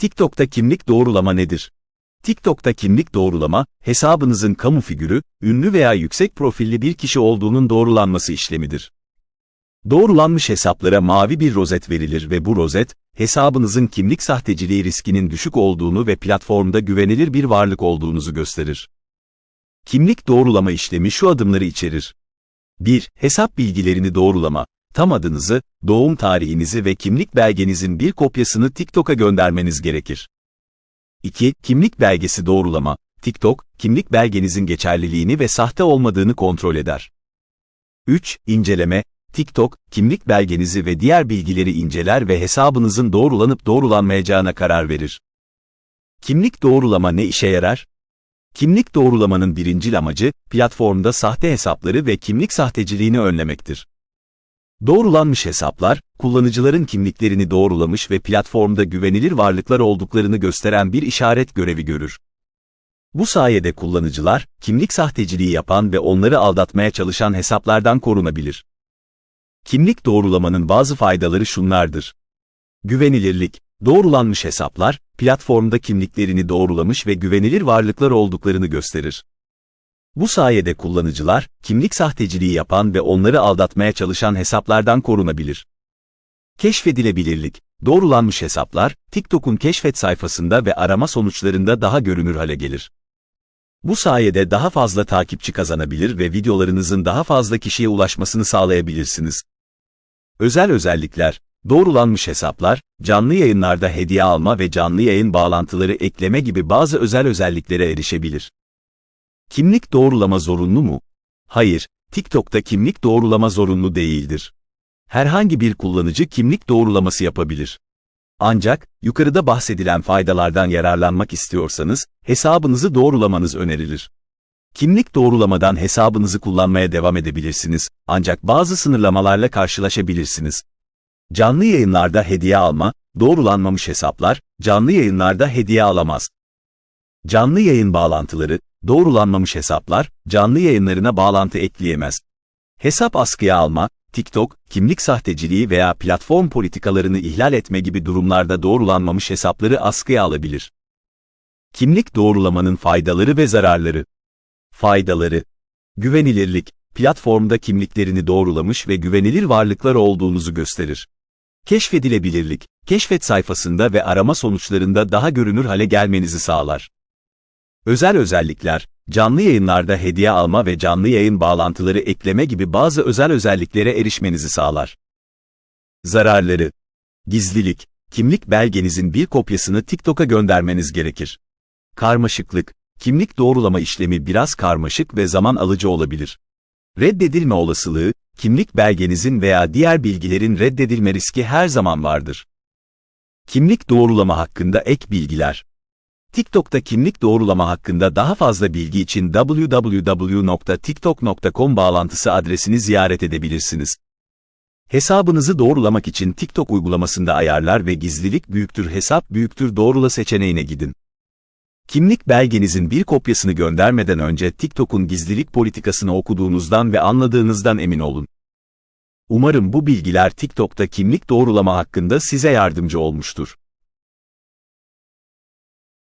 TikTok'ta kimlik doğrulama nedir? TikTok'ta kimlik doğrulama, hesabınızın kamu figürü, ünlü veya yüksek profilli bir kişi olduğunun doğrulanması işlemidir. Doğrulanmış hesaplara mavi bir rozet verilir ve bu rozet, hesabınızın kimlik sahteciliği riskinin düşük olduğunu ve platformda güvenilir bir varlık olduğunuzu gösterir. Kimlik doğrulama işlemi şu adımları içerir. 1. Hesap bilgilerini doğrulama. Tam adınızı, doğum tarihinizi ve kimlik belgenizin bir kopyasını TikTok'a göndermeniz gerekir. 2. Kimlik belgesi doğrulama. TikTok, kimlik belgenizin geçerliliğini ve sahte olmadığını kontrol eder. 3. İnceleme. TikTok, kimlik belgenizi ve diğer bilgileri inceler ve hesabınızın doğrulanıp doğrulanmayacağına karar verir. Kimlik doğrulama ne işe yarar? Kimlik doğrulamanın birincil amacı, platformda sahte hesapları ve kimlik sahteciliğini önlemektir. Doğrulanmış hesaplar, kullanıcıların kimliklerini doğrulamış ve platformda güvenilir varlıklar olduklarını gösteren bir işaret görevi görür. Bu sayede kullanıcılar, kimlik sahteciliği yapan ve onları aldatmaya çalışan hesaplardan korunabilir. Kimlik doğrulamanın bazı faydaları şunlardır. Güvenilirlik, doğrulanmış hesaplar, platformda kimliklerini doğrulamış ve güvenilir varlıklar olduklarını gösterir. Bu sayede kullanıcılar, kimlik sahteciliği yapan ve onları aldatmaya çalışan hesaplardan korunabilir. Keşfedilebilirlik, doğrulanmış hesaplar, TikTok'un keşfet sayfasında ve arama sonuçlarında daha görünür hale gelir. Bu sayede daha fazla takipçi kazanabilir ve videolarınızın daha fazla kişiye ulaşmasını sağlayabilirsiniz. Özel özellikler, doğrulanmış hesaplar, canlı yayınlarda hediye alma ve canlı yayın bağlantıları ekleme gibi bazı özel özelliklere erişebilir. Kimlik doğrulama zorunlu mu? Hayır, TikTok'ta kimlik doğrulama zorunlu değildir. Herhangi bir kullanıcı kimlik doğrulaması yapabilir. Ancak, yukarıda bahsedilen faydalardan yararlanmak istiyorsanız, hesabınızı doğrulamanız önerilir. Kimlik doğrulamadan hesabınızı kullanmaya devam edebilirsiniz, ancak bazı sınırlamalarla karşılaşabilirsiniz. Canlı yayınlarda hediye alma, doğrulanmamış hesaplar, canlı yayınlarda hediye alamaz. Canlı yayın bağlantıları, doğrulanmamış hesaplar, canlı yayınlarına bağlantı ekleyemez. Hesap askıya alma, TikTok, kimlik sahteciliği veya platform politikalarını ihlal etme gibi durumlarda doğrulanmamış hesapları askıya alabilir. Kimlik doğrulamanın faydaları ve zararları. Faydaları. Güvenilirlik, platformda kimliklerini doğrulamış ve güvenilir varlıklar olduğunuzu gösterir. Keşfedilebilirlik, keşfet sayfasında ve arama sonuçlarında daha görünür hale gelmenizi sağlar. Özel özellikler, canlı yayınlarda hediye alma ve canlı yayın bağlantıları ekleme gibi bazı özel özelliklere erişmenizi sağlar. Zararları. Gizlilik, kimlik belgenizin bir kopyasını TikTok'a göndermeniz gerekir. Karmaşıklık, kimlik doğrulama işlemi biraz karmaşık ve zaman alıcı olabilir. Reddedilme olasılığı, kimlik belgenizin veya diğer bilgilerin reddedilme riski her zaman vardır. Kimlik doğrulama hakkında ek bilgiler. TikTok'ta kimlik doğrulama hakkında daha fazla bilgi için www.tiktok.com bağlantısı adresini ziyaret edebilirsiniz. Hesabınızı doğrulamak için TikTok uygulamasında ayarlar ve gizlilik büyüktür hesap büyüktür doğrula seçeneğine gidin. Kimlik belgenizin bir kopyasını göndermeden önce TikTok'un gizlilik politikasını okuduğunuzdan ve anladığınızdan emin olun. Umarım bu bilgiler TikTok'ta kimlik doğrulama hakkında size yardımcı olmuştur.